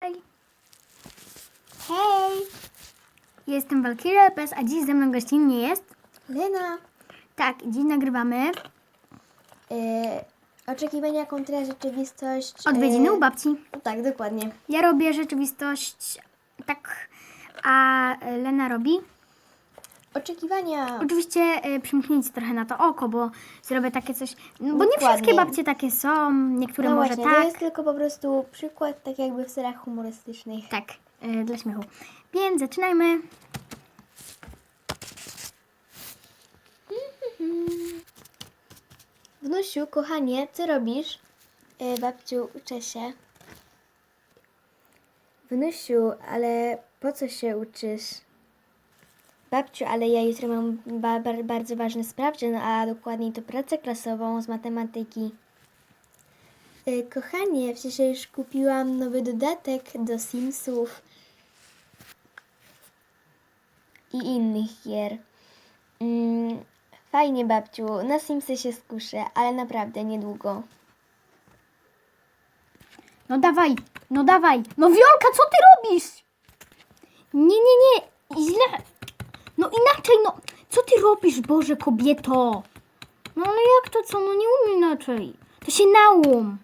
Hej. Hej. Jestem Valkyria LPS, a dziś ze mną gościnnie jest. Lena, Tak, dziś nagrywamy yy, oczekiwania kontra rzeczywistość. odwiedziny u yy, babci. Tak, dokładnie. Ja robię rzeczywistość tak, a Lena robi. Oczekiwania. Oczywiście y, przymknijcie trochę na to oko, bo zrobię takie coś. No, bo nie Dokładnie. wszystkie babcie takie są, niektóre No może właśnie, tak. to jest tylko po prostu przykład, tak jakby w seriach humorystycznych. Tak, y, dla śmiechu. Więc zaczynajmy. Wnusiu, kochanie, co robisz? Yy, babciu, uczę się. Wnusiu, ale po co się uczysz? Babciu, ale ja jutro mam ba- bar- bardzo ważny sprawdzian, a dokładniej to pracę klasową z matematyki. Y, Kochanie, przecież kupiłam nowy dodatek do Simsów i innych gier. Mm, fajnie, babciu, na Simsy się skuszę, ale naprawdę niedługo. No dawaj, no dawaj. No Wiolka, co ty robisz? Nie, nie, nie, źle. No inaczej, no. Co ty robisz, Boże, kobieto? No ale jak to co? No nie umiem inaczej. To się nałum.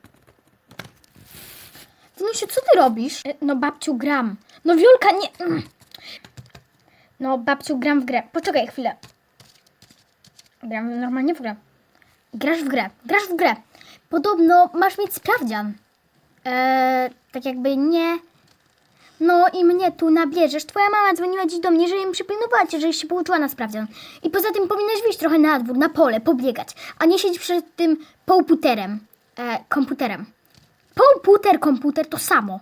No się, co ty robisz? E, No babciu, gram. No Wiolka, nie. mm. No babciu, gram w grę. Poczekaj chwilę. Gram normalnie w grę. Grasz w grę, grasz w grę. Podobno masz mieć sprawdzian. Eee, tak jakby nie. No i mnie tu nabierzesz. Twoja mama dzwoniła dziś do mnie, że im przypilnowała cię, żeś się pouczyła na sprawdzian. I poza tym powinnaś wyjść trochę na dwór, na pole, pobiegać, a nie siedzieć przed tym komputerem. E, komputerem. Komputer, komputer to samo.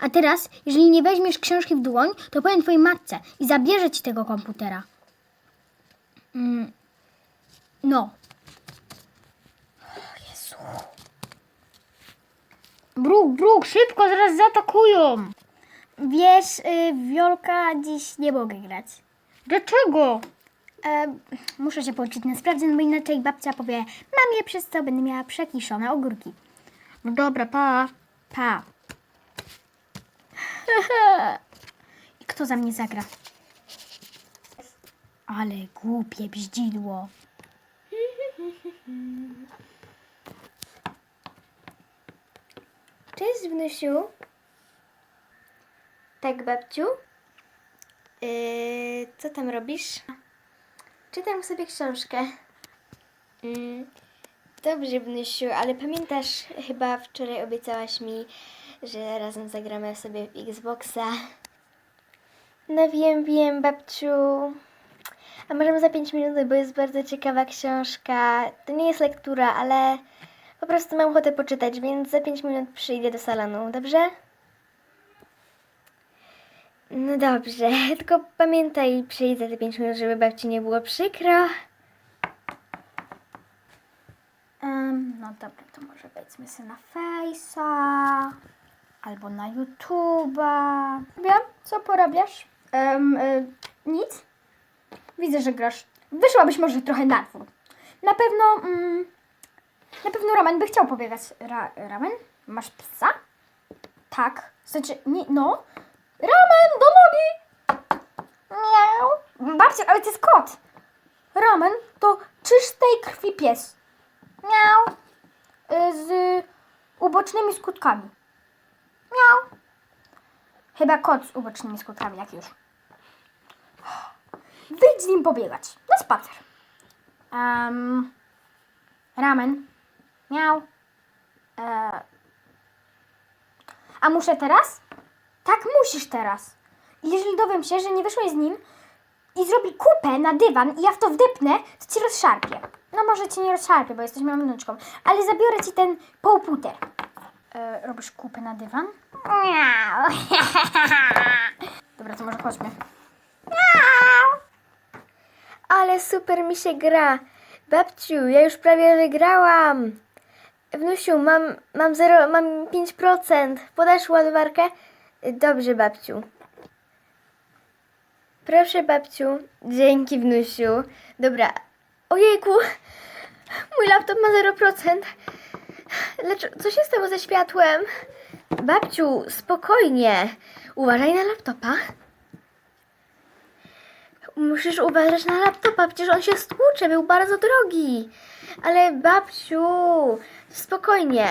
A teraz, jeżeli nie weźmiesz książki w dłoń, to powiem twojej matce i zabierze ci tego komputera. Mm. No. O Jezu. Bruk, bruk, szybko, zaraz zaatakują. Wiesz, y, Wiolka, dziś nie mogę grać. Dlaczego? E, muszę się pouczyć na sprawdzian, bo inaczej babcia powie, mam je przez co będę miała przekiszone ogórki. No dobra, pa. Pa. I kto za mnie zagra? Ale głupie bździdło. Cześć, wnusiu. Tak, babciu? Yy, co tam robisz? Czytam sobie książkę. Mm, dobrze, wnusiu, ale pamiętasz, chyba wczoraj obiecałaś mi, że razem zagramy sobie w Xboxa. No wiem, wiem, babciu. A możemy za 5 minut, bo jest bardzo ciekawa książka. To nie jest lektura, ale po prostu mam ochotę poczytać, więc za 5 minut przyjdę do salonu, dobrze? No dobrze, tylko pamiętaj przyjść za te 5 minut, żeby babci nie było przykro. Em, no dobra, to może wejdźmy sobie na Face'a albo na YouTube'a. Wiem, co porabiasz? Um, nic. Widzę, że grasz. Wyszłabyś może trochę na dwór. Na pewno, mm, na pewno Ramen by chciał pobiegać. Ra, ramen? Masz psa? Tak. Znaczy, nie, no. Ramen, do nogi! Miau. Babcia, ale to jest kot. Ramen to czystej krwi pies. Miau. Y, Z ubocznymi skutkami. Miau. Chyba kot z ubocznymi skutkami, jak już. Wyjdź z nim pobiegać. Na spacer. Um, ramen. Miau. E, a muszę teraz? Tak, musisz teraz. I Jeżeli dowiem się, że nie wyszłeś z nim i zrobi kupę na dywan i ja w to wdepnę, to ci rozszarpię. No może ci nie rozszarpię, bo jesteś moją wnuczką, ale zabiorę ci ten półputer. E, robisz kupę na dywan? Miau. Dobra, to może chodźmy. Miau. Ale super mi się gra. Babciu, ja już prawie wygrałam. Wnusiu, mam, mam, zero, mam 5%. Podasz ładowarkę? Dobrze, babciu. Proszę, babciu. Dzięki, wnusiu. Dobra. Ojejku, mój laptop ma 0%. Lecz co się stało ze światłem? Babciu, spokojnie. Uważaj na laptopa. Musisz uważać na laptopa, przecież on się stłucze, był bardzo drogi. Ale babciu, spokojnie.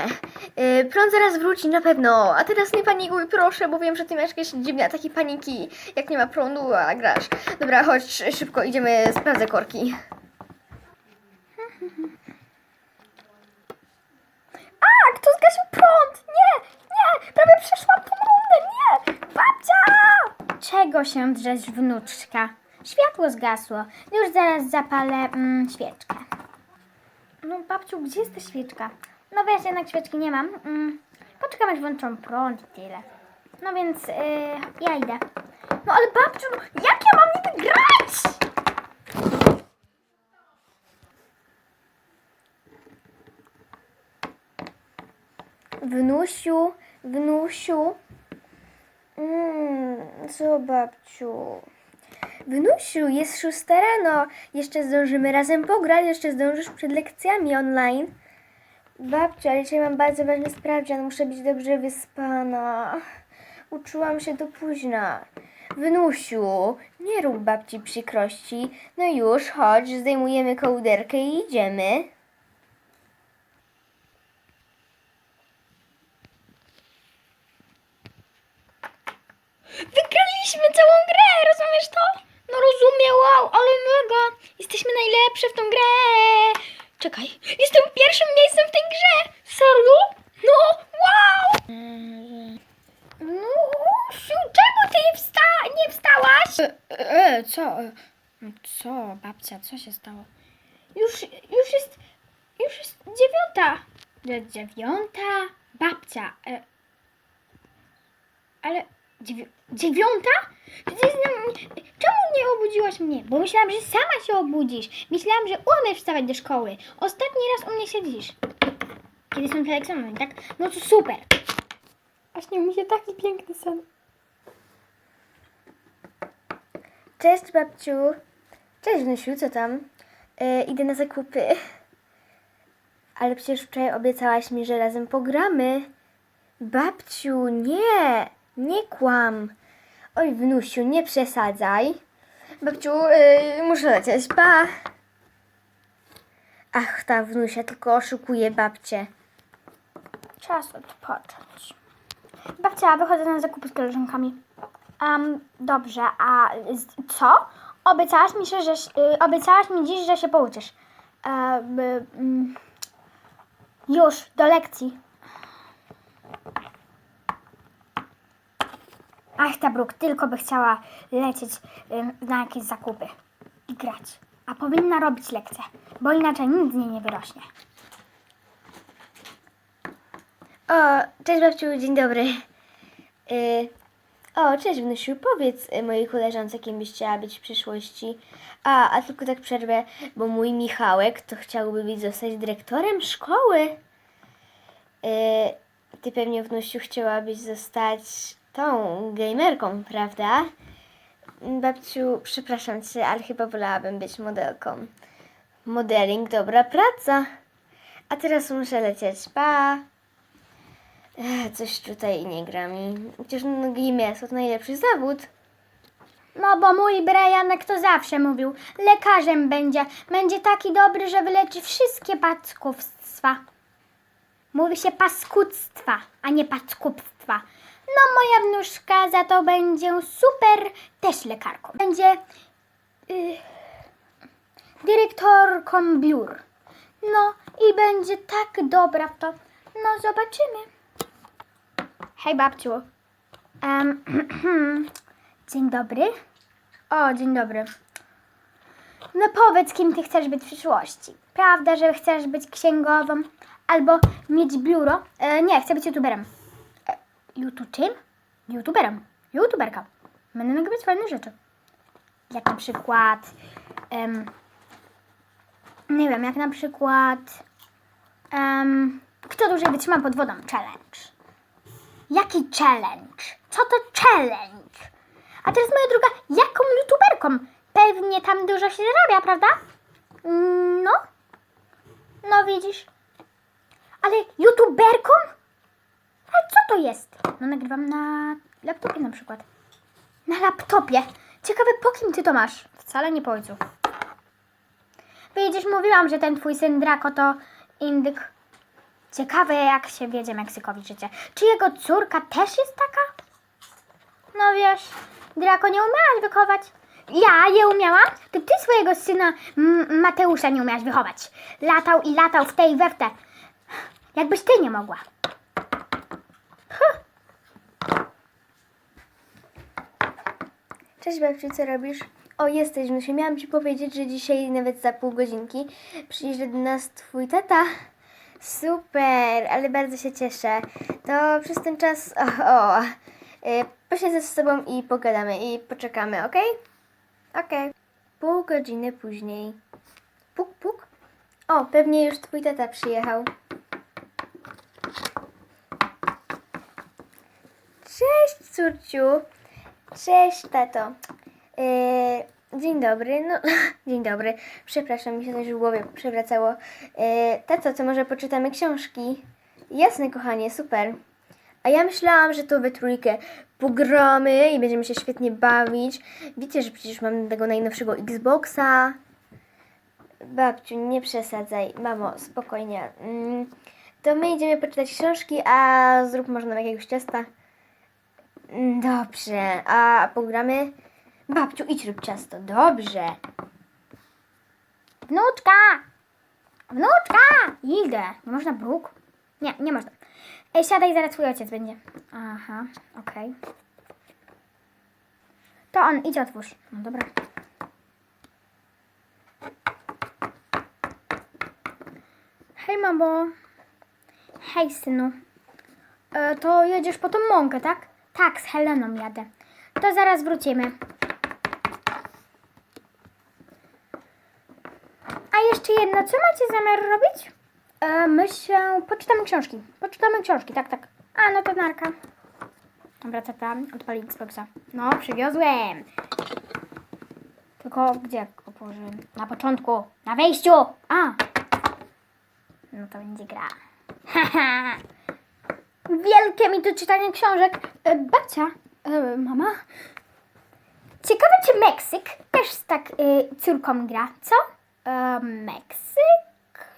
Yy, prąd zaraz wróci na pewno. A teraz nie panikuj, proszę, bo wiem, że ty masz jakieś dziwne ataki paniki, jak nie ma prądu, a grasz. Dobra, chodź, szybko idziemy, sprawdzę korki. A, kto zgasił prąd? Nie, nie, prawie przeszłam tą rundę, nie! Babcia! Czego się drzesz, wnuczka? Światło zgasło. Już zaraz zapalę mm, świeczkę. No babciu, gdzie jest ta świeczka? No wiesz, jednak świeczki nie mam. Mm, poczekam aż włączą prąd i tyle. No więc yy, ja idę. No ale babciu, no, jak ja mam niby grać? Wnusiu, wnusiu. Mm, co babciu? Wnusiu, jest szósta rano. Jeszcze zdążymy razem pograć, jeszcze zdążysz przed lekcjami online. Babciu, ale dzisiaj mam bardzo ważny sprawdzian, muszę być dobrze wyspana. Uczyłam się do późna. Wnusiu, nie rób babci przykrości. No już, chodź, zdejmujemy kołderkę i idziemy. Wygraliśmy całą grę, rozumiesz to? No rozumiem, wow, ale mega. Jesteśmy najlepsze w tą grę. Czekaj, jestem pierwszym miejscem w tej grze. Serio? No, wow. No, czemu ty nie, wsta- nie wstałaś? E, e, co? E, Co, babcia, co się stało? Już, już jest, już jest dziewiąta. Dzie- Dziewiąta? Babcia, e, ale dziewi- dziewiąta? Nie- Czemu nie obudziłaś mnie? Bo myślałam, że sama się obudzisz. Myślałam, że umiesz wstawać do szkoły. Ostatni raz u mnie siedzisz. Kiedy są te tak? No to super. Właśnie mi się taki piękny sen. Cześć babciu. Cześć wnusiu, co tam? E, idę na zakupy. Ale przecież wczoraj obiecałaś mi, że razem pogramy. Babciu, nie, nie kłam. Oj wnusiu, nie przesadzaj. Babciu, e, muszę lecieć, pa. Ach, ta wnusia tylko oszukuje babcię. Czas odpocząć. Babcia, wychodzę na zakupy z koleżankami. Um, dobrze, a co? Obiecałaś mi, się, że, y, obiecałaś mi dziś, że się pouczysz. By, mm, już, do lekcji. Ach, ta Bruk, tylko by chciała lecieć y, na jakieś zakupy i grać. A powinna robić lekcje, bo inaczej nic z niej nie wyrośnie. O, cześć babciu, dzień dobry. Y, o, cześć wnusiu, powiedz y, mojej koleżance, kim byś chciała być w przyszłości. A, a tylko tak przerwę, bo mój Michałek to chciałby być zostać dyrektorem szkoły. Y, ty pewnie wnusiu chciałabyś zostać tą gamerką, prawda? Babciu, przepraszam cię, ale chyba wolałabym być modelką. Modeling, dobra praca. A teraz muszę lecieć, pa! Ech, Coś tutaj nie gra mi. Chociaż no, gamerstwo to najlepszy zawód. No bo mój Brianek to zawsze mówił, lekarzem będzie. Będzie taki dobry, że wyleczy wszystkie paskudstwa. Mówi się paskudztwa, a nie paskudstwa. No moja wnuczka za to będzie super też lekarką. Będzie y, dyrektorką biur. No i będzie tak dobra w to. No zobaczymy. Hej babciu. Em, dzień dobry. O, dzień dobry. No powiedz, kim ty chcesz być w przyszłości. Prawda, że chcesz być księgową albo mieć biuro? E, nie, chcę być youtuberem. YouTube czym? YouTuberem. YouTuberka. Będę nagrywać fajne rzeczy. Jak na przykład... em, nie wiem, jak na przykład... em, kto dłużej wytrzyma pod wodą? Challenge. Jaki challenge? Co to challenge? A teraz moja druga, jaką youtuberką? Pewnie tam dużo się zarabia, prawda? Mm, No. No widzisz. Ale youtuberką? To jest? No nagrywam na laptopie na przykład. Na laptopie? Ciekawe, po kim ty to masz? Wcale nie po ojcu. Widzisz, mówiłam, że ten twój syn Draco to indyk. Ciekawe, jak się wiedzie Meksykowi życie. Czy jego córka też jest taka? No wiesz, Draco nie umiałaś wychować. Ja je umiałam? To ty swojego syna Mateusza nie umiałaś wychować. Latał i latał w tej we. Jakbyś ty nie mogła. Cześć babciu, co robisz? O, jesteś, Nusiu. Miałam ci powiedzieć, że dzisiaj nawet za pół godzinki przyjedzie do nas twój tata. Super, ale bardzo się cieszę. To przez ten czas, o, o y, posiedzę z tobą i pogadamy i poczekamy, ok? Okej. Pół godziny później. Puk, puk. O, pewnie już twój tata przyjechał. Cześć, córciu. Cześć, tato. Yy, dzień dobry. No, dzień dobry. Przepraszam, mi się coś w głowie przewracało. Yy, tato, to może poczytamy książki? Jasne, kochanie, super. A ja myślałam, że to we trójkę pogramy i będziemy się świetnie bawić. Wiecie, że przecież mam tego najnowszego Xboxa. Babciu, nie przesadzaj. Mamo, spokojnie. Mm, to my idziemy poczytać książki, a zrób może nam jakiegoś ciasta. Dobrze, a pogramy? Babciu, idź rób ciasto. Dobrze. Wnuczka! Wnuczka! Idę. Nie można bruk? Nie, nie można. Ej, siadaj, zaraz twój ojciec będzie. Aha, okej. To on, idź otwórz. No dobra. Hej, mamo. Hej, synu. E, to jedziesz po tą mąkę, tak? Tak, z Heleną jadę. To zaraz wrócimy. A jeszcze jedno, co macie zamiar robić? E, my się... Poczytamy książki. Poczytamy książki, tak, tak. A, no to narka. Dobra, tata, odpali Xboxa. No, przywiozłem. Tylko gdzie go położyłem? Na początku. Na wejściu. A. No to będzie gra. Haha. Wielkie mi to czytanie książek. E, babcia, e, mama. Ciekawe, czy Meksyk też tak y, córką gra, co? Meksyk?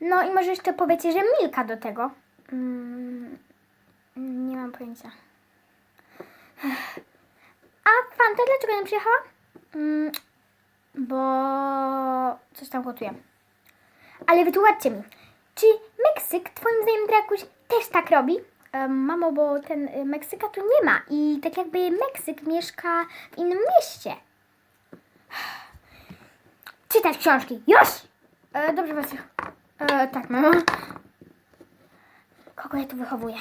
No i może jeszcze powiecie, że Milka do tego. Mm, nie mam pojęcia. A Fanta dlaczego nie przyjechała? Mm, bo coś tam gotuje. Ale wytłumaczcie mi, czy Meksyk, twoim zdaniem, Drakuś, też tak robi? Mamo, bo ten y, Meksyka tu nie ma i tak jakby Meksyk mieszka w innym mieście. Czytać książki, już! E, dobrze, Wasiu. E, tak, mamo. Kogo ja tu wychowuję?